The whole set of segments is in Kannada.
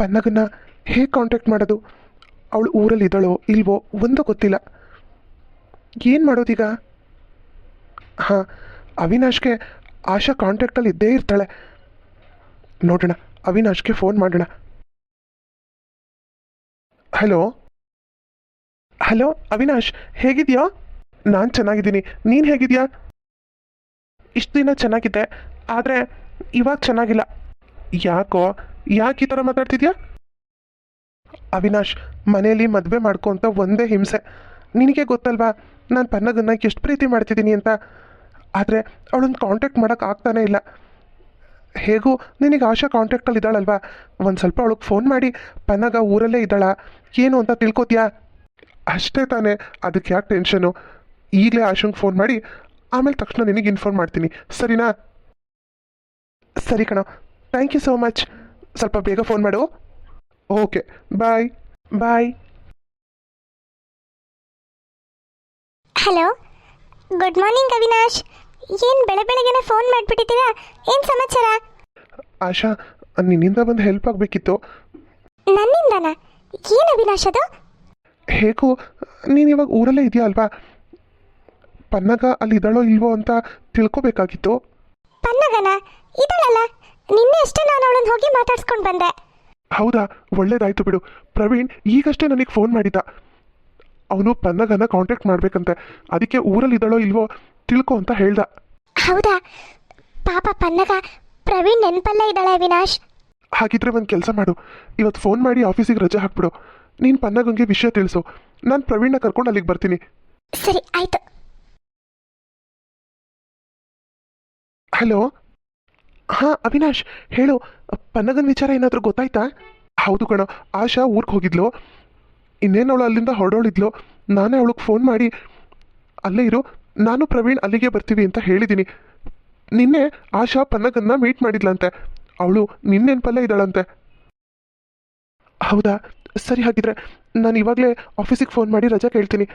ಪನ್ನಗನ್ನ ಹೇಗೆ ಕಾಂಟ್ಯಾಕ್ಟ್ ಮಾಡೋದು? ಅವಳು ಊರಲ್ಲಿ ಇದ್ದಾಳೋ ಇಲ್ವೋ ಒಂದು ಗೊತ್ತಿಲ್ಲ. ಏನು ಮಾಡೋದೀಗ ಹಾಂ, ಅವಿನಾಶ್ಗೆ ಆಶಾ ಕಾಂಟ್ಯಾಕ್ಟಲ್ಲಿ ಇದ್ದೇ ಇರ್ತಾಳೆ. ನೋಡೋಣ, ಅವಿನಾಶ್ಗೆ ಫೋನ್ ಮಾಡೋಣ. ಹಲೋ ಹಲೋ ಅವಿನಾಶ್, ಹೇಗಿದೆಯಾ? ನಾನು ಚೆನ್ನಾಗಿದ್ದೀನಿ. ನೀನು ಹೇಗಿದೆಯಾ? ಇಷ್ಟು ದಿನ ಚೆನ್ನಾಗಿದ್ದೆ, ಆದರೆ ಇವಾಗ ಚೆನ್ನಾಗಿಲ್ಲ. ಯಾಕೋ ಯಾಕೆ ಈ ಥರ ಮಾತಾಡ್ತಿದ್ಯಾ? ಅವಿನಾಶ್, ಮನೆಯಲ್ಲಿ ಮದುವೆ ಮಾಡ್ಕೊಂತ ಒಂದೇ ಹಿಂಸೆ. ನಿನಗೆ ಗೊತ್ತಲ್ವಾ, ನಾನು ಪನ್ನಗನ್ನ ಎಷ್ಟು ಪ್ರೀತಿ ಮಾಡ್ತಿದ್ದೀನಿ ಅಂತ. ಆದರೆ ಅವಳನ್ನ ಕಾಂಟ್ಯಾಕ್ಟ್ ಮಾಡೋಕೆ ಆಗ್ತಾನೇ ಇಲ್ಲ. ಹೇಗೂ, ನಿನಗೆ ಆಶಾ ಕಾಂಟ್ಯಾಕ್ಟಲ್ಲಿ ಇದ್ದಾಳಲ್ವಾ? ಒಂದು ಸ್ವಲ್ಪ ಅವಳಿಗೆ ಫೋನ್ ಮಾಡಿ, ಪನ್ನಗ ಊರಲ್ಲೇ ಇದ್ದಾಳ. ಏನು ಅಂತ ತಿಳ್ಕೊತೀಯಾ? ಅಷ್ಟೇ ತಾನೇ ಅದಕ್ಕೆ ಯಾಕೆ ಟೆನ್ಷನು ಈಗಲೇ ಆಶಂಗೆ ಫೋನ್ ಮಾಡಿ, ಆಮೇಲೆ ತಕ್ಷಣ ನಿನಗೆ ಇನ್ಫಾರ್ಮ್ ಮಾಡ್ತೀನಿ. ಸರಿನಾ? ಸರಿ ಕಣ. ಥ್ಯಾಂಕ್ ಯು ಸೋ ಮಚ್ ಸ್ವಲ್ಪ ಬೇಗ ಫೋನ್ ಮಾಡು. Okay bye bye hello good morning Avinash ಏನು ಬೆಳೆ ಬೆಳಗ್ಗೆನೆ ಫೋನ್ ಮಾಡಿಬಿಟ್ಟಿದ್ದೀರಾ? ಏನು ಸಮಾಚಾರ? ಆಶಾ ನಿನ್ನಿಂದ ಬಂದು ಹೆಲ್ಪ್ ಆಗಬೇಕಿತ್ತು. ನನ್ನಿಂದನಾ? ಏನು ಅವಿನಾಶ್ ಅದು? ಹೇಗು ನೀನು ಇವಾಗ ಊರಲ್ಲೇ ಇದೆಯಾ ಅಲ್ವಾ? ಪನ್ನಗ ಅಲ್ಲಿ ಇದ್ದಾಳೋ ಇಲ್ವೋ ಅಂತ ತಿಳ್ಕೊಬೇಕಾಗಿತ್ತು. ಪನ್ನಗನ? ಇದಳಲ್ಲ ನಿನ್ನೆ ಅಷ್ಟೇ ನಾನು ಅವಳನ್ನ ಹೋಗಿ ಮಾತಾಡ್ಸ್ಕೊಂಡು ಬಂದೆ. ಹೌದಾ? ಒಳ್ಳೇದಾಯ್ತು ಬಿಡು. ಪ್ರವೀಣ್ ಈಗಷ್ಟೇ ನನಗೆ ಫೋನ್ ಮಾಡಿದ ಅವನು ಪನ್ನಗನ ಕಾಂಟ್ಯಾಕ್ಟ್ ಮಾಡಬೇಕಂತೆ. ಅದಕ್ಕೆ ಊರಲ್ಲಿ ಇದ್ದಾಳೋ ಇಲ್ವೋ ತಿಳ್ಕೊ ಅಂತ ಹೇಳ್ದ. ಹೌದಾ? ಪಾಪ ಪನ್ನಗ ಪ್ರವೀಣ್ ನೆನಪಲ್ಲೇ ಇದ್ದಾಳೆ ವಿನಾಶ್ ಹಾಗಿದ್ರೆ ಒಂದು ಕೆಲಸ ಮಾಡು. ಇವತ್ತು ಫೋನ್ ಮಾಡಿ ಆಫೀಸಿಗೆ ರಜೆ ಹಾಕ್ಬಿಡು. ನೀನು ಪನ್ನಗಂಗೆ ವಿಷಯ ತಿಳಿಸು. ನಾನು ಪ್ರವೀಣ್ನ ಕರ್ಕೊಂಡು ಅಲ್ಲಿಗೆ ಬರ್ತೀನಿ. ಸರಿ ಆಯ್ತು. ಹಲೋ ಹಾಂ, ಅವಿನಾಶ್, ಹೇಳು. ಪನ್ನಗನ್ ವಿಚಾರ ಏನಾದರೂ ಗೊತ್ತಾಯ್ತಾ? ಹೌದು ಕಣ, ಆಶಾ ಊರಿಗೆ ಹೋಗಿದ್ಲು. ಇನ್ನೇನು ಅವಳು ಅಲ್ಲಿಂದ ಹೊರಡೋಳಿದ್ಲು? ನಾನೇ ಅವಳಿಗೆ ಫೋನ್ ಮಾಡಿ, ಅಲ್ಲೇ ಇರು, ನಾನು ಪ್ರವೀಣ್ ಅಲ್ಲಿಗೆ ಬರ್ತೀವಿ ಅಂತ ಹೇಳಿದ್ದೀನಿ ನಿನ್ನೆ ಆಶಾ ಪನ್ನಗನ್ನ ಮೀಟ್ ಮಾಡಿದ್ಲಂತೆ. ಅವಳು ನಿನ್ನ ನೆನಪಲ್ಲೇ ಇದ್ದಾಳಂತೆ. ಹೌದಾ? ಸರಿ, ಹಾಗಿದ್ರೆ ನಾನು ಇವಾಗಲೇ ಆಫೀಸಿಗೆ ಫೋನ್ ಮಾಡಿ ರಜಾ ಕೇಳ್ತೀನಿ.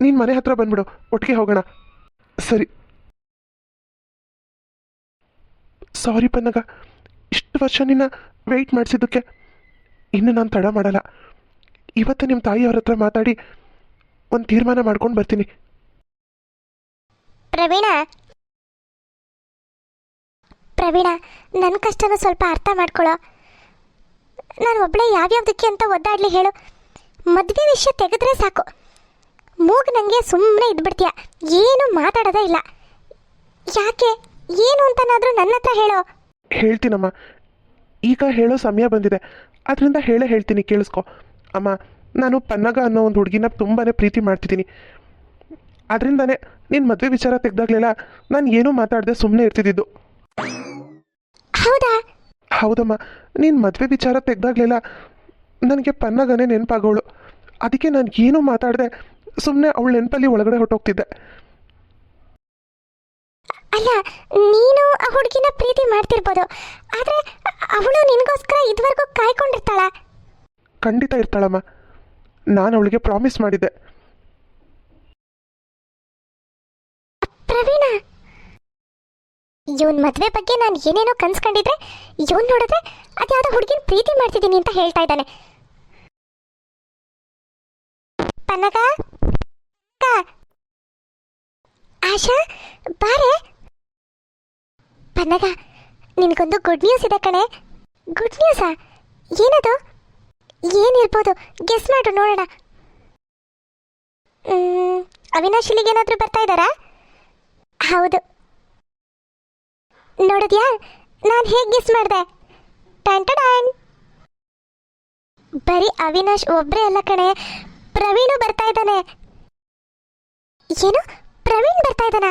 ನೀನು ಮನೆ ಹತ್ರ ಬಂದ್ಬಿಡು, ಒಟ್ಟಿಗೆ ಹೋಗೋಣ. ಸರಿ. ಸಾರಿ ಪನ್ನಗ, ಇಷ್ಟು ವರ್ಷ ನಿನ್ನ ವೆಯ್ಟ್ ಮಾಡಿಸಿದ್ದಕ್ಕೆ ಇನ್ನು ನಾನು ತಡ ಮಾಡಲ್ಲ. ಇವತ್ತು ನಿಮ್ಮ ತಾಯಿಯವ್ರ ಹತ್ರ ಮಾತಾಡಿ ಒಂದು ತೀರ್ಮಾನ ಮಾಡ್ಕೊಂಡು ಬರ್ತೀನಿ. ಪ್ರವೀಣ. ಪ್ರವೀಣ ನನ್ನ ಕಷ್ಟನ ಸ್ವಲ್ಪ ಅರ್ಥ ಮಾಡ್ಕೊಳ್ಳೋ ನಾನು ಒಬ್ಬಳೇ ಯಾವ್ಯಾವ್ದಕ್ಕೆ ಅಂತ ಒದ್ದಾಡ್ಲಿ ಹೇಳು. ಮದುವೆ ವಿಷಯ ತೆಗೆದ್ರೆ ಸಾಕು. ಮೂಗು ನನಗೆ ಸುಮ್ಮನೆ ಇದ್ಬಿಡ್ತೀಯ. ಏನು ಮಾತಾಡೋದೇ ಇಲ್ಲ. ಯಾಕೆ? ಏನು ಅಂತನಾದರೂ ನನ್ನ ಹತ್ರ ಹೇಳೋ. ಹೇಳ್ತೀನಮ್ಮ. ಈಗ ಹೇಳೋ ಸಮಯ ಬಂದಿದೆ. ಅದರಿಂದ ಹೇಳೇ ಹೇಳ್ತೀನಿ ಕೇಳಿಸ್ಕೊ. ಅಮ್ಮ ನಾನು ಪನ್ನಗ ಅನ್ನೋ ಒಂದು ಹುಡುಗಿನ ತುಂಬಾ ಪ್ರೀತಿ ಮಾಡ್ತಿದ್ದೀನಿ. ಅದರಿಂದನೇ ನಿನ್ನ ಮದುವೆ ವಿಚಾರ ತೆಗ್ದಾಗ್ಲಿಲ್ಲ ನಾನು ಏನೂ ಮಾತಾಡದೆ ಸುಮ್ಮನೆ ಇರ್ತಿದ್ದಿದ್ದು. ಹೌದಾ? ಹೌದಮ್ಮ. ನೀನು ಮದುವೆ ವಿಚಾರ ತೆಗ್ದಾಗ್ಲಿಲ್ಲ ನನಗೆ ಪನ್ನಗನೇ ನೆನಪಾಗೋಳು. ಅದಕ್ಕೆ ನಾನು ಏನೂ ಮಾತಾಡದೆ ಸುಮ್ಮನೆ ಅವಳು ನೆನಪಲ್ಲಿ ಒಳಗಡೆ ಹೊಟ್ಟೋಗ್ತಿದ್ದೆ ಅಲ್ಲ ನೀನು ಆ ಹುಡುಗಿನ ಪ್ರೀತಿ ಮಾಡ್ತಿರ್ಬೋದು. ಆದರೆ ಅವಳು ನಿನಗೋಸ್ಕರ ಇದುವರೆಗೂ ಕಾಯ್ಕೊಂಡಿರ್ತಾಳ? ಖಂಡಿತ ಇರ್ತಾಳಮ್ಮ. ನಾನು ಅವಳಿಗೆ ಪ್ರಾಮಿಸ್ ಮಾಡಿದ್ದೆ. ಪ್ರವೀಣ! ಇವನ್ ಮದ್ವೆ ಬಗ್ಗೆ ನಾನು ಏನೇನೋ ಕನ್ಸ್ಕೊಂಡಿದ್ರೆ ಇವನ್ ನೋಡಿದ್ರೆ ಅದ್ಯಾವುದೋ ಹುಡುಗಿನ ಪ್ರೀತಿ ಮಾಡ್ತಿದ್ದೀನಿ ಅಂತ ಹೇಳ್ತಾ ಇದ್ದಾನೆ? ಆಶಾ ಬಾರೆ! ಪನ್ನಗ ನಿನಗೊಂದು ಗುಡ್ ನ್ಯೂಸ್ ಇದೆ ಕಣೆ. ಗುಡ್ ನ್ಯೂಸಾ ಏನದು? ಏನಿರ್ಬೋದು ಗೆಸ್ ಮಾಡು, ನೋಡೋಣ. ಅವಿನಾಶ್ ಅವಿನಾಶ್ ಏನಾದರೂ ಬರ್ತಾ ಇದ್ದಾರಾ? ಹೌದು. ನೋಡಿದ್ಯಾ? ನಾನು ಹೇಗೆ ಗೆಸ್ ಮಾಡಿದೆ? ಟನ್ ಬರೀ ಅವಿನಾಶ್ ಒಬ್ಬರೇ ಅಲ್ಲ ಕಣೆ. ಪ್ರವೀಣು ಬರ್ತಾ ಇದ್ದಾನೆ. ಏನು? ಪ್ರವೀಣ್ ಬರ್ತಾ ಇದ್ದಾನ?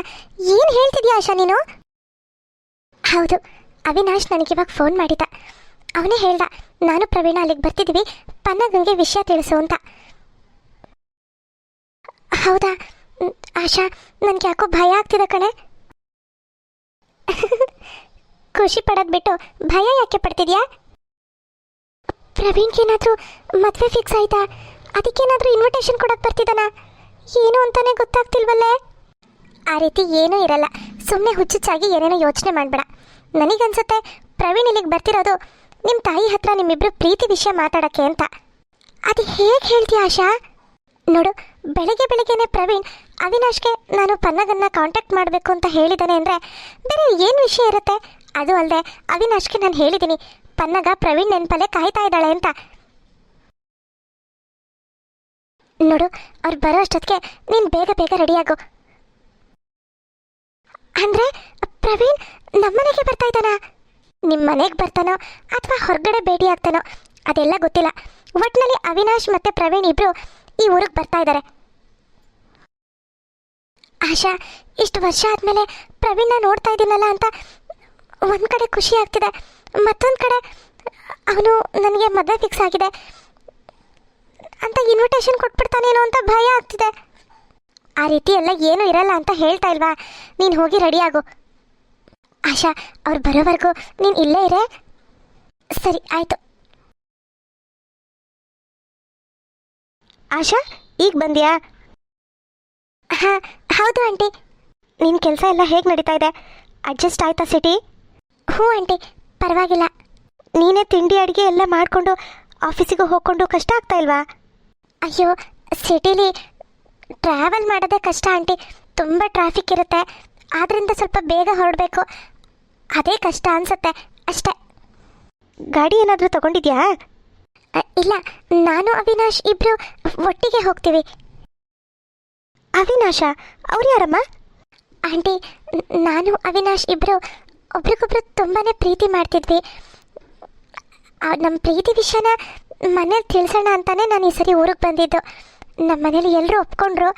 ಏನು ಹೇಳ್ತಿದ್ಯಾ ಆಶಾ ನೀನು? ಹೌದು. ಅವಿನಾಶ್ ನನಗಿವಾಗ ಫೋನ್ ಮಾಡಿದ್ದ ಅವನೇ ಹೇಳ್ದ, ನಾನು ಪ್ರವೀಣ ಅಲ್ಲಿಗೆ ಬರ್ತಿದ್ದೀವಿ ಪನ್ನಗಂಗೆ ವಿಷಯ ತಿಳಿಸು ಅಂತ. ಹೌದಾ? ಆಶಾ, ನನಗೆ ಯಾಕೋ ಭಯ ಆಗ್ತಿದೆ ಕಣೆ. ಖುಷಿ ಪಡೋದು ಬಿಟ್ಟು ಭಯ ಯಾಕೆ ಪಡ್ತಿದ್ಯಾ? ಪ್ರವೀಣ್ಗೇನಾದರೂ ಮದುವೆ ಫಿಕ್ಸ್ ಆಯ್ತಾ? ಅದಕ್ಕೇನಾದರೂ ಇನ್ವಿಟೇಷನ್ ಕೊಡಕ್ಕೆ ಬರ್ತಿದ್ದಾನ? ಏನು ಅಂತಾನೆ ಗೊತ್ತಾಗ್ತಿಲ್ವಲ್ಲೇ? ಆ ರೀತಿ ಏನೂ ಇರಲ್ಲ. ಸುಮ್ಮನೆ ಹುಚ್ಚುಚ್ಚಾಗಿ ಏನೇನೋ ಯೋಚನೆ ಮಾಡಬೇಡ. ನನಗನ್ಸುತ್ತೆ ಪ್ರವೀಣ್ ಇಲ್ಲಿಗೆ ಬರ್ತಿರೋದು ನಿಮ್ಮ ತಾಯಿ ಹತ್ರ ನಿಮ್ಮಿಬ್ರು ಪ್ರೀತಿ ವಿಷಯ ಮಾತಾಡೋಕ್ಕೆ ಅಂತ. ಅದು ಹೇಗೆ ಹೇಳ್ತೀಯ ಆಶಾ? ನೋಡು, ಬೆಳಗ್ಗೆ ಬೆಳಗ್ಗೆನೆ ಪ್ರವೀಣ್ ಅವಿನಾಶ್ಗೆ ನಾನು ಪನ್ನಗನ್ನ ಕಾಂಟ್ಯಾಕ್ಟ್ ಮಾಡಬೇಕು ಅಂತ ಹೇಳಿದ್ದಾನೆ ಅಂದರೆ ಬೇರೆ ಏನು ವಿಷಯ ಇರುತ್ತೆ? ಅದು ಅಲ್ಲದೆ ಅವಿನಾಶ್ಗೆ ನಾನು ಹೇಳಿದ್ದೀನಿ ಪನ್ನಗ ಪ್ರವೀಣ್ ನೆನಪಲ್ಲೇ ಕಾಯ್ತಾ ಇದ್ದಾಳೆ ಅಂತ. ನೋಡು, ಅವ್ರು ಬರೋ ಅಷ್ಟೊತ್ತಿಗೆ ನೀನು ಬೇಗ ಬೇಗ ರೆಡಿಯಾಗು ಅಂದರೆ ಪ್ರವೀಣ್ ನಮ್ಮನೆಗೆ ಬರ್ತಾ ಇದ್ದಾನಾ? ನಿಮ್ಮ ಮನೆಗೆ ಬರ್ತಾನೋ ಅಥವಾ ಹೊರಗಡೆ ಭೇಟಿ ಆಗ್ತಾನೋ? ಅದೆಲ್ಲ ಗೊತ್ತಿಲ್ಲ. ಒಟ್ನಲ್ಲಿ ಅವಿನಾಶ್ ಮತ್ತೆ ಪ್ರವೀಣ್ ಇಬ್ರು ಈ ಊರಿಗೆ ಬರ್ತಾ ಇದ್ದಾರೆ ಆಶಾ, ಇಷ್ಟು ವರ್ಷ ಆದಮೇಲೆ ಪ್ರವೀಣ್ನ ನೋಡ್ತಾ ಇದ್ದೀನಲ್ಲ ಅಂತ ಒಂದು ಕಡೆ ಖುಷಿ ಆಗ್ತಿದೆ. ಮತ್ತೊಂದು ಕಡೆ ಅವನು ನನಗೆ ಮದುವೆ ಫಿಕ್ಸ್ ಆಗಿದೆ ಅಂತ ಇನ್ವಿಟೇಷನ್ ಕೊಟ್ಬಿಡ್ತಾನೇನೋ ಅಂತ ಭಯ ಆಗ್ತಿದೆ. ಆ ರೀತಿ ಎಲ್ಲ ಏನೂ ಇರಲ್ಲ ಅಂತ ಹೇಳ್ತಾ ಇಲ್ವಾ? ನೀನು ಹೋಗಿ ರೆಡಿ ಆಗು. ಆಶಾ, ಅವ್ರು ಬರೋವರೆಗೂ ನೀನು ಇಲ್ಲೇ ಇರೇ? ಸರಿ, ಆಯಿತು. ಆಶಾ, ಈಗ ಬಂದ್ಯಾ? ಹಾಂ, ಹೌದು ಆಂಟಿ. ನಿನ್ನ ಕೆಲಸ ಎಲ್ಲ ಹೇಗೆ ನಡೀತಾ ಇದೆ? ಅಡ್ಜಸ್ಟ್ ಆಯ್ತಾ ಸಿಟಿ ಹ್ಞೂ ಆಂಟಿ, ಪರವಾಗಿಲ್ಲ. ನೀನೇ ತಿಂಡಿ, ಅಡುಗೆ ಎಲ್ಲ ಮಾಡಿಕೊಂಡು ಆಫೀಸಿಗೆ ಹೋಗ್ಕೊಂಡು ಕಷ್ಟ ಆಗ್ತಾ ಇಲ್ವಾ? ಅಯ್ಯೋ ಸಿಟಿಲಿ ಟ್ರಾವೆಲ್ ಮಾಡೋದೇ ಕಷ್ಟ ಆಂಟಿ. ತುಂಬ ಟ್ರಾಫಿಕ್ ಇರುತ್ತೆ. ಆದ್ದರಿಂದ ಸ್ವಲ್ಪ ಬೇಗ ಹೊರಡಬೇಕು. ಅದೇ ಕಷ್ಟ ಅನ್ಸುತ್ತೆ. ಅಷ್ಟೇ. ಗಾಡಿ ಏನಾದರೂ ತಗೊಂಡಿದ್ಯಾ? ಇಲ್ಲ. ನಾನು ಅವಿನಾಶ್ ಇಬ್ರು ಒಟ್ಟಿಗೆ ಹೋಗ್ತೀವಿ. ಅವಿನಾಶ, ಅವ್ರು ಯಾರಮ್ಮ? ಆಂಟಿ, ನಾನು, ಅವಿನಾಶ್ ಇಬ್ರು ಒಬ್ರಿಗೊಬ್ರು ತುಂಬಾನೇ ಪ್ರೀತಿ ಮಾಡ್ತಿದ್ವಿ. ನಮ್ಮ ಪ್ರೀತಿ ವಿಷಯನ ಮನೇಲಿ ತಿಳಿಸೋಣ ಅಂತಾನೆ ನಾನು ಈ ಸರಿ ಊರಿಗೆ ಬಂದಿದ್ದು. ನಮ್ಮ ಮನೇಲಿ ಎಲ್ಲರೂ ಒಪ್ಕೊಂಡ್ರು.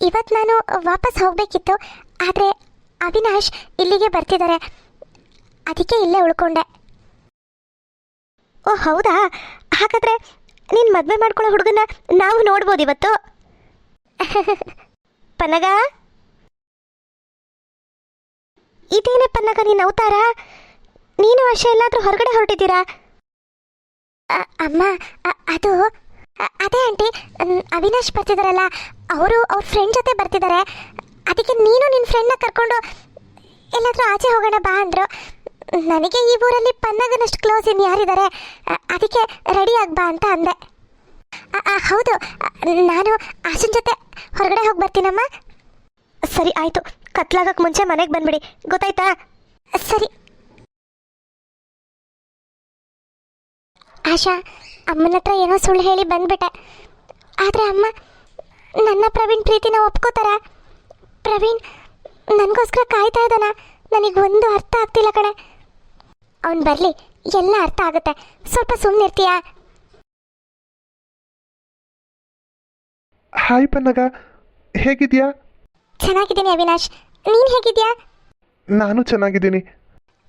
ಇವತ್ತು ನಾನು ವಾಪಸ್ ಹೋಗಬೇಕಿತ್ತು. ಆದರೆ ಅವಿನಾಶ್ ಇಲ್ಲಿಗೆ ಬರ್ತಿದ್ದಾರೆ ಅದಕ್ಕೆ ಇಲ್ಲೇ ಉಳ್ಕೊಂಡೆ. ಓ, ಹೌದಾ? ಹಾಗಾದರೆ ನೀನು ಮದುವೆ ಮಾಡ್ಕೊಳ್ಳೋ ಹುಡುಗನ ನಾವು ನೋಡ್ಬೋದು ಇವತ್ತು? ಪನಗ? ಇದೇನೇ ಪನ್ನಗ ನೀನು ಅವತಾರ? ನೀನು ವರ್ಷ ಎಲ್ಲಾದರೂ ಹೊರಗಡೆ ಹೊರಟಿದ್ದೀರಾ? ಅಮ್ಮ ಅದು ಅದೇ ಆಂಟಿ ಅವಿನಾಶ್ ಬರ್ತಿದಾರಲ್ಲ ಅವರು ಅವ್ರ ಫ್ರೆಂಡ್ ಜೊತೆ ಬರ್ತಿದ್ದಾರೆ ಅದಕ್ಕೆ ನೀನು ನಿನ್ನ ಫ್ರೆಂಡ್ನ ಕರ್ಕೊಂಡು ಎಲ್ಲಾದರೂ ಆಚೆ ಹೋಗೋಣ ಬಾ ಅಂದರು. ನನಗೆ ಈ ಊರಲ್ಲಿ ಪನ್ನಗನಷ್ಟು ಕ್ಲೋಸ್ ಇನ್ ಯಾರಿದ್ದಾರೆ ಅದಕ್ಕೆ ರೆಡಿ ಆಗ್ಬಾ ಅಂತ ಅಂದೆ. ಹೌದು ನಾನು ಆಶನ್ ಜೊತೆ ಹೊರಗಡೆ ಹೋಗಿ ಬರ್ತೀನಮ್ಮ. ಸರಿ ಆಯಿತು. ಕತ್ಲಾಗಕ್ಕೆ ಮುಂಚೆ ಮನೆಗೆ ಬಂದ್ಬಿಡಿ. ಗೊತ್ತಾಯ್ತಾ? ಸರಿ. ಆಶಾ ಅಮ್ಮನ ಹತ್ರ ಏನೋ ಸುಳ್ಳು ಹೇಳಿ ಬಂದ್ಬಿಟ್ಟೆ. ಆದರೆ ಅಮ್ಮ ನನ್ನ ಪ್ರವೀಣ್ ಪ್ರೀತಿನ ಒಪ್ಕೋತಾರ. ಪ್ರವೀಣ್ ನನಗೋಸ್ಕರ ಕಾಯ್ತಾ ಇದ್ದಾನ. ನನಗೆ ಒಂದು ಅರ್ಥ ಆಗ್ತಿಲ್ಲ ಕಣೆ. ಅವನು ಬರಲಿ ಎಲ್ಲ ಅರ್ಥ ಆಗುತ್ತೆ. ಸ್ವಲ್ಪ ಸುಮ್ಮನಿರ್ತೀಯಾ ಹಾಯ್ ಪನ್ನಗ. ಹೇಗಿದ್ಯಾ? ಚೆನ್ನಾಗಿದ್ದೀನಿ ಅವಿನಾಶ್. ನೀನು ಹೇಗಿದ್ಯಾ? ನಾನು ಚೆನ್ನಾಗಿದ್ದೀನಿ.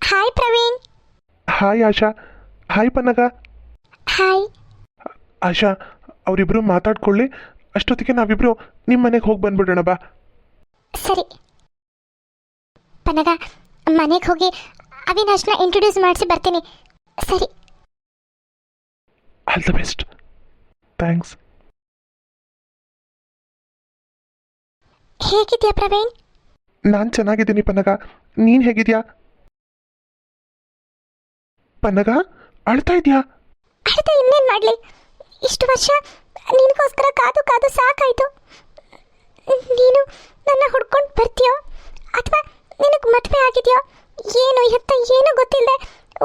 Hi Praveen. Hi Asha. Hi Pannaga. Hi. Asha ಅವರಿಬ್ರು ಮಾತಾಡ್ಕೊಳ್ಳಿ. ಅಷ್ಟೊತ್ತಿಗೆ ನಾವಿಬ್ರು ನಿಮ್ಮ ಮನೆಗೆ ಹೋಗಿ ಬಂದ್ಬಿಡೋಣ ಬಾ. ಸರಿ. ಪನಗ ಮನೆಗೆ ಹೋಗಿ ಅವಿನಾಶ್ನ ಇಂಟ್ರೊಡ್ಯೂಸ್ ಮಾಡಿಸಿ ಬರ್ತೀನಿ. ಸರಿ. ಆಲ್ ದ ಬೆಸ್ಟ್ ಥ್ಯಾಂಕ್ಸ್ ಹೇಗಿದ್ಯಾ ಪ್ರವೀಣ್? ನಾನು ಚೆನ್ನಾಗಿದ್ದೀನಿ ಪನಗ. ನೀನು ಹೇಗಿದ್ಯಾ? ಪನಗ ಅಳ್ತಾ ಇದೆಯಾ? ಅಳ್ತಾ ಇನ್ನೇನು ಮಾಡಲಿ? ಇಷ್ಟು ವರ್ಷ ನಿನಗೋಸ್ಕರ ಕಾದು ಕಾದು ಸಾಕಾಯಿತು. ನೀನು ನನ್ನ ಹುಡ್ಕೊಂಡು ಬರ್ತೀಯೋ? ಅಥವಾ ನಿನಗೆ ಮದುವೆ ಆಗಿದೆಯೋ? ಏನು ಎತ್ತ ಏನು ಗೊತ್ತಿಲ್ಲದೆ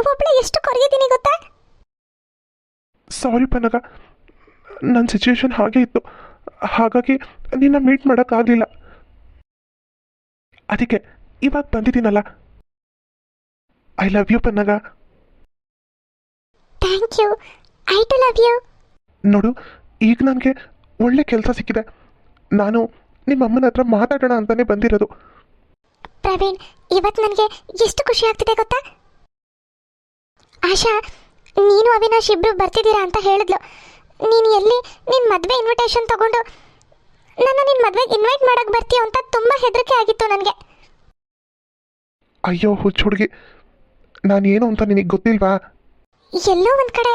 ಒಬ್ಬಳೆ ಎಷ್ಟು ಕೊರಗಿದ್ದೀನಿ ಗೊತ್ತಾ? ಸಾರಿ ಪನಗ ನನ್ನ ಸಿಚುವೇಶನ್ ಹಾಗೆ ಇತ್ತು. ಹಾಗಾಗಿ ನಿನ್ನ ಮೀಟ್ ಮಾಡೋಕ್ಕಾಗಲಿಲ್ಲ ಅದಕ್ಕೆ ಇವಾಗ ಬಂದಿದ್ದೀನಲ್ಲ? I love you Pannaga thank you. I too love you. ನೋಡು ಈಗ ನನಗೆ ಒಳ್ಳೆ ಕೆಲಸ ಸಿಕ್ಕಿದೆ. ನಾನು ನಿಮ್ಮ ಅಮ್ಮನ ಹತ್ರ ಮಾತಾಡೋಣ ಅಂತಾನೆ ಬಂದಿರೋದು. ಪ್ರವೀಣ್ ಇವತ್ತು ನನಗೆ ಎಷ್ಟು ಖುಷಿ ಆಗ್ತಿದೆ ಗೊತ್ತಾ? ಆಶಾ ನೀನು ಅವಿನಾಶ್ ಇಬ್ರು ಬರ್ತಿದ್ದೀರಾ ಅಂತ ಹೇಳಿದ್ಲು. ನೀನು ಎಲ್ಲಿ ನಿನ್ನ ಮದುವೆ ಇನ್ವಿಟೇಷನ್ ತಗೊಂಡು ನನ್ನ ನಿನ್ನ ಮದುವೆಗೆ ಇನ್ವೈಟ್ ಮಾಡೋಕೆ ಬರ್ತೀಯ ಅಂತ ತುಂಬ ಹೆದರಿಕೆ ಆಗಿತ್ತು ನನಗೆ. ಅಯ್ಯೋ ಹುಚ್ಚು ಹುಡುಗಿ ಏನು ಅಂತ ನಿನಗೆ ಗೊತ್ತಿಲ್ವಾ? ಎಲ್ಲೋ ಒಂದು ಕಡೆ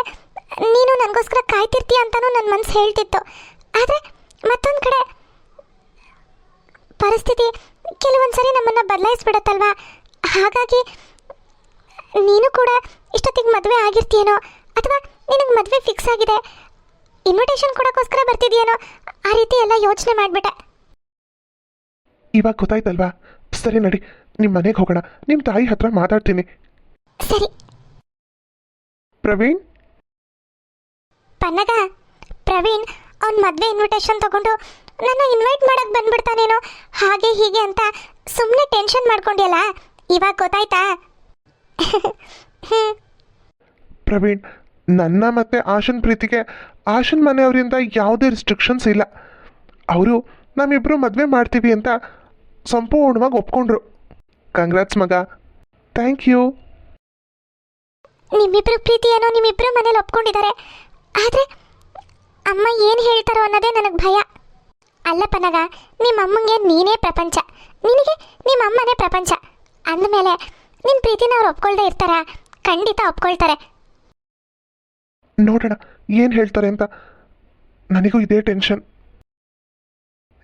ನೀನು ನನಗೋಸ್ಕರ ಕಾಯ್ತಿರ್ತೀಯ ಅಂತಲೂ ನನ್ನ ಮನಸ್ಸು ಹೇಳ್ತಿತ್ತು. ಆದರೆ ಮತ್ತೊಂದು ಕಡೆ ಪರಿಸ್ಥಿತಿ ಕೆಲವೊಂದು ಸರಿ ನಮ್ಮನ್ನು ಬದಲಾಯಿಸ್ಬಿಡತ್ತಲ್ವಾ? ಹಾಗಾಗಿ ನೀನು ಕೂಡ ಇಷ್ಟೊತ್ತಿಗೆ ಮದುವೆ ಆಗಿರ್ತೀಯೇನೋ? ಅಥವಾ ನಿನಗೆ ಮದುವೆ ಫಿಕ್ಸ್ ಆಗಿದೆ? ಇನ್ವಿಟೇಷನ್ ಕೊಡೋಕ್ಕೋಸ್ಕರ ಬರ್ತಿದೆಯೇನೋ? ಆ ರೀತಿ ಎಲ್ಲ ಯೋಚನೆ ಮಾಡಿಬಿಟ್ಟೆ. ಇವಾಗ ಗೊತ್ತಾಯ್ತಲ್ವಾ? ಸರಿ ನಡಿ ನಿಮ್ಮ ಮನೆಗೆ ಹೋಗೋಣ. ನಿಮ್ಮ ತಾಯಿ ಹತ್ರ ಮಾತಾಡ್ತೀನಿ. ಸರಿ. ಪ್ರವೀಣ್? ಪನ್ನಗ ಪ್ರವೀಣ್ ಅವ್ನ ಮದುವೆ ಇನ್ವಿಟೇಷನ್ ತಗೊಂಡು ನನ್ನ ಇನ್ವೈಟ್ ಮಾಡಕ್ ಬಂದ್ಬಿಡ್ತಾನೇನೋ ಹಾಗೆ ಹೀಗೆ ಅಂತ ಸುಮ್ಮನೆ ಟೆನ್ಷನ್ ಮಾಡ್ಕೊಂಡಿಯಲ್ಲ ಇವಾಗ ಗೊತ್ತಾಯ್ತಾ? ಪ್ರವೀಣ್ ನನ್ನ ಮತ್ತೆ ಆಶನ್ ಪ್ರೀತಿಗೆ ಆಶನ್ ಮನೆಯವರಿಂದ ಯಾವುದೇ ರಿಸ್ಟ್ರಿಕ್ಷನ್ಸ್ ಇಲ್ಲ. ಅವರು ನಮ್ಮಿಬ್ಬರು ಮದುವೆ ಮಾಡ್ತೀವಿ ಅಂತ ಸಂಪೂರ್ಣವಾಗಿ ಒಪ್ಕೊಂಡ್ರು. ಕಂಗ್ರಾಟ್ಸ್ ಮಗ. ಥ್ಯಾಂಕ್ ಯು ನಿಮ್ಮಿಬ್ರು ಪ್ರೀತಿ ಏನೋ ನಿಮ್ಮಿಬ್ರು ಮನೇಲಿ ಒಪ್ಕೊಂಡಿದ್ದಾರೆ. ಆದರೆ ಅಮ್ಮ ಏನು ಹೇಳ್ತಾರೋ ಅನ್ನೋದೇ ನನಗೆ ಭಯ. ಅಲ್ಲ ಪನಗ ನಿಮ್ಮ ಅಮ್ಮಂಗೆ ನೀನೇ ಪ್ರಪಂಚ. ನಿನಗೆ ನಿಮ್ಮ ಅಮ್ಮನೇ ಪ್ರಪಂಚ. ಅಂದಮೇಲೆ ನಿಮ್ಮ ಪ್ರೀತಿನ ಅವ್ರು ಒಪ್ಕೊಳ್ದೆ ಇರ್ತಾರ? ಖಂಡಿತ ಒಪ್ಕೊಳ್ತಾರೆ. ನೋಡೋಣ, ಏನು ಹೇಳ್ತಾರೆ ಅಂತ. ನನಗೂ ಇದೇ ಟೆನ್ಷನ್.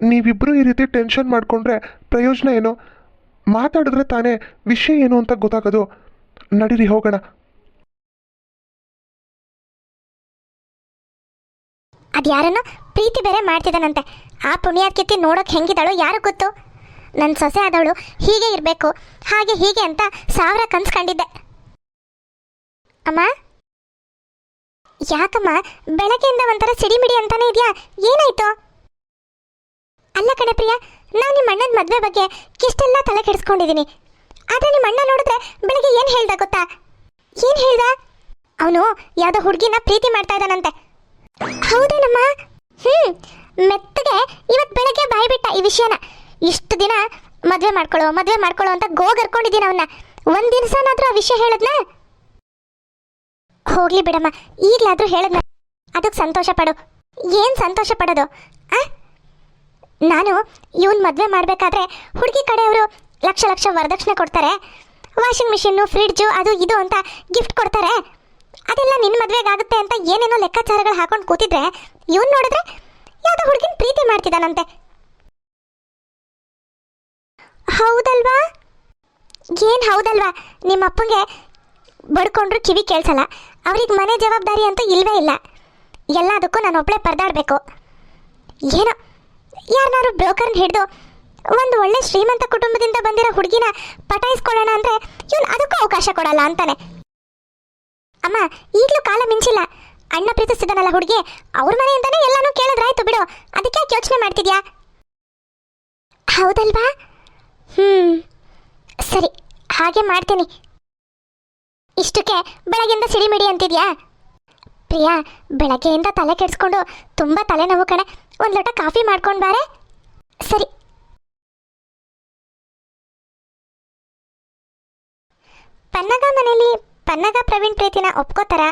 ನೀವಿಬ್ಬರು ಈ ರೀತಿ ಟೆನ್ಷನ್ ಮಾಡಿಕೊಂಡ್ರೆ ಪ್ರಯೋಜನ ಏನು? ಮಾತಾಡಿದ್ರೆ ತಾನೇ ವಿಷಯ ಏನು ಅಂತ ಗೊತ್ತಾಗೋದು? ನಡೀರಿ, ಹೋಗೋಣ. ಅದ್ಯಾರನ್ನೋ ಪ್ರೀತಿ ಬೇರೆ ಮಾಡ್ತಿದ್ದಾನಂತೆ. ಆ ಪುಣ್ಯಾತ್ಕಿತ್ತಿ ನೋಡೋಕೆ ಹೆಂಗಿದಾಳೋ ಯಾರು ಗೊತ್ತು? ನನ್ನ ಸೊಸೆ ಆದವಳು ಹೀಗೆ ಇರಬೇಕು, ಹಾಗೆ ಹೀಗೆ ಅಂತ ಸಾವಿರ ಕನ್ಸು ಕಂಡಿದ್ದೆ. ಅಮ್ಮ? ಯಾಕಮ್ಮ, ಬೆಳಗ್ಗೆಯಿಂದ ಒಂಥರ ಸಿಡಿಮಿಡಿ ಅಂತಾನೆ ಇದೆಯಾ? ಏನಾಯ್ತು? ಅಲ್ಲ ಕಣೆ ಪ್ರಿಯ, ನಾನು ನಿಮ್ಮ ಅಣ್ಣನ ಮದುವೆ ಬಗ್ಗೆ ಎಷ್ಟೆಲ್ಲ ತಲೆ ಕೆಡಿಸ್ಕೊಂಡಿದ್ದೀನಿ ಆದರೆ ನಿಮ್ಮ ಅಣ್ಣ ನೋಡಿದ್ರೆ ಬೆಳಗ್ಗೆ ಏನು ಹೇಳ್ದ ಗೊತ್ತಾ? ಏನು ಹೇಳ್ದ? ಅವನು ಯಾವುದೋ ಹುಡುಗಿನ ಪ್ರೀತಿ ಮಾಡ್ತಾ ಇದ್ದಾನಂತೆ. ಹೌದೇನಮ್ಮ? ಹ್ಮ್, ಮೆತ್ತಗೆ ಇವತ್ತು ಬೆಳಗ್ಗೆ ಬಾಯ್ಬಿಟ್ಟ ಈ ವಿಷಯನ. ಇಷ್ಟು ದಿನ ಮದುವೆ ಮಾಡ್ಕೊಳ್ಳೋ ಮದುವೆ ಮಾಡ್ಕೊಳ್ಳೋ ಅಂತ ಗೋಗರ್ಕೊಂಡಿದ್ದೀನಿ ಅವನ್ನ ಒಂದು ಆ ವಿಷಯ ಹೇಳದ್ನ? ಹೋಗ್ಲಿ ಬಿಡಮ್ಮ, ಈಗ್ಲಾದ್ರೂ ಹೇಳದ್ನ. ಅದಕ್ಕೆ ಸಂತೋಷ ಪಡು. ಏನ್ ಸಂತೋಷ ಪಡೋದು ನಾನು ಇವನ್ ಮದುವೆ ಮಾಡಬೇಕಾದ್ರೆ ಹುಡುಗಿ ಕಡೆಯವರು ಲಕ್ಷ ಲಕ್ಷ ವರದಕ್ಷಿಣೆ ಕೊಡ್ತಾರೆ. ವಾಷಿಂಗ್ ಮಿಷಿನ್ನು, ಫ್ರಿಡ್ಜು, ಅದು ಇದು ಅಂತ ಗಿಫ್ಟ್ ಕೊಡ್ತಾರೆ. ಅದೆಲ್ಲ ನಿನ್ನ ಮದುವೆಗೆ ಆಗುತ್ತೆ ಅಂತ ಏನೇನೋ ಲೆಕ್ಕಾಚಾರಗಳು ಹಾಕೊಂಡು ಕೂತಿದ್ರೆ, ಇವನ್ ನೋಡಿದ್ರೆ ಯಾವ್ದೋ ಹುಡುಗಿನ ಪ್ರೀತಿ ಮಾಡ್ತಿದ್ದಾನಂತೆ ಹೌದಲ್ವಾ? ಏನ್ ಹೌದಲ್ವಾ? ನಿಮ್ಮ ಅಪ್ಪಂಗೆ ಬಡ್ಕೊಂಡ್ರು ಕಿವಿ ಕೇಳಿಸಲ್ಲ. ಅವ್ರಿಗೆ ಮನೆ ಜವಾಬ್ದಾರಿ ಅಂತ ಇಲ್ವೇ ಇಲ್ಲ. ಎಲ್ಲದಕ್ಕೂ ನಾನು ಒಬ್ಬಳೇ ಪರದಾಡಬೇಕು. ಏನೋ ಯಾರನ್ನಾರು ಬ್ರೋಕರ್ನ ಹಿಡಿದು ಒಂದು ಒಳ್ಳೆ ಶ್ರೀಮಂತ ಕುಟುಂಬದಿಂದ ಬಂದಿರೋ ಹುಡುಗಿನ ಪಟಾಯಿಸ್ಕೊಳ್ಳೋಣ ಅಂದ್ರೆ ಇವನು ಅದಕ್ಕೂ ಅವಕಾಶ ಕೊಡಲ್ಲ ಅಂತಾನೆ. ಅಮ್ಮ, ಈಗಲೂ ಕಾಲ ಮಿಂಚಿಲ್ಲ. ಅಣ್ಣ ಪ್ರೀತಿಸ್ತಿದ್ದಾನಲ್ಲ ಹುಡುಗಿ, ಅವ್ರ ಮನೆಯಿಂದಾನೇ ಎಲ್ಲಾನು ಕೇಳಿದ್ರಾಯ್ತು ಬಿಡು. ಅದಕ್ಕೆ ಯಾಕೆ ಯೋಚನೆ ಮಾಡ್ತಿದ್ಯಾ? ಹೌದಲ್ವಾ? ಹ್ಮ್. ಸರಿ, ಹಾಗೆ ಮಾಡ್ತೀನಿ. ಇಷ್ಟಕ್ಕೆ ಬೆಳಗ್ಗೆಯಿಂದ ಸಿಡಿಮಿಡಿ ಅಂತಿದ್ಯಾ? ಪ್ರಿಯಾ, ಬೆಳಗ್ಗೆಯಿಂದ ತಲೆ ಕೆಡಿಸ್ಕೊಂಡು ತುಂಬ ತಲೆನೋವು ಕಣೆ. ಒಂದು ಲೋಟ ಕಾಫಿ ಮಾಡ್ಕೊಂಡು ಬಾರೆ. ಸರಿ. ಪನ್ನಗ ಮನೆಯಲ್ಲಿ ಪನ್ನಗ ಪ್ರವೀಣ್ ಪ್ರೀತಿನ ಒಪ್ಕೋತಾರ?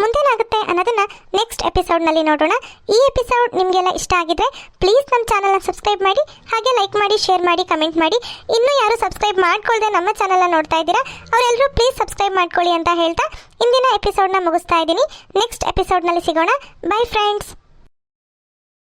ಮುಂದೇನಾಗುತ್ತೆ ಅನ್ನೋದನ್ನ ನೆಕ್ಸ್ಟ್ ಎಪಿಸೋಡ್ನಲ್ಲಿ ನೋಡೋಣ. ಈ ಎಪಿಸೋಡ್ ನಿಮಗೆಲ್ಲ ಇಷ್ಟ ಆಗಿದ್ರೆ ಪ್ಲೀಸ್ ನಮ್ಮ ಚಾನಲ್ನ ಸಬ್ಸ್ಕ್ರೈಬ್ ಮಾಡಿ, ಹಾಗೆ ಲೈಕ್ ಮಾಡಿ ಶೇರ್ ಮಾಡಿ ಕಮೆಂಟ್ ಮಾಡಿ. ಇನ್ನೂ ಯಾರು ಸಬ್ಸ್ಕ್ರೈಬ್ ಮಾಡ್ಕೊಳ್ದೆ ನಮ್ಮ ಚಾನಲ್ನ ನೋಡ್ತಾ ಇದ್ದೀರಾ ಅವರೆಲ್ಲರೂ ಪ್ಲೀಸ್ ಸಬ್ಸ್ಕ್ರೈಬ್ ಮಾಡ್ಕೊಳ್ಳಿ ಅಂತ ಹೇಳ್ತಾ ಇಂದಿನ ಎಪಿಸೋಡ್ನ ಮುಗಿಸ್ತಾ ಇದ್ದೀನಿ. ನೆಕ್ಸ್ಟ್ ಎಪಿಸೋಡ್ನಲ್ಲಿ ಸಿಗೋಣ. By friends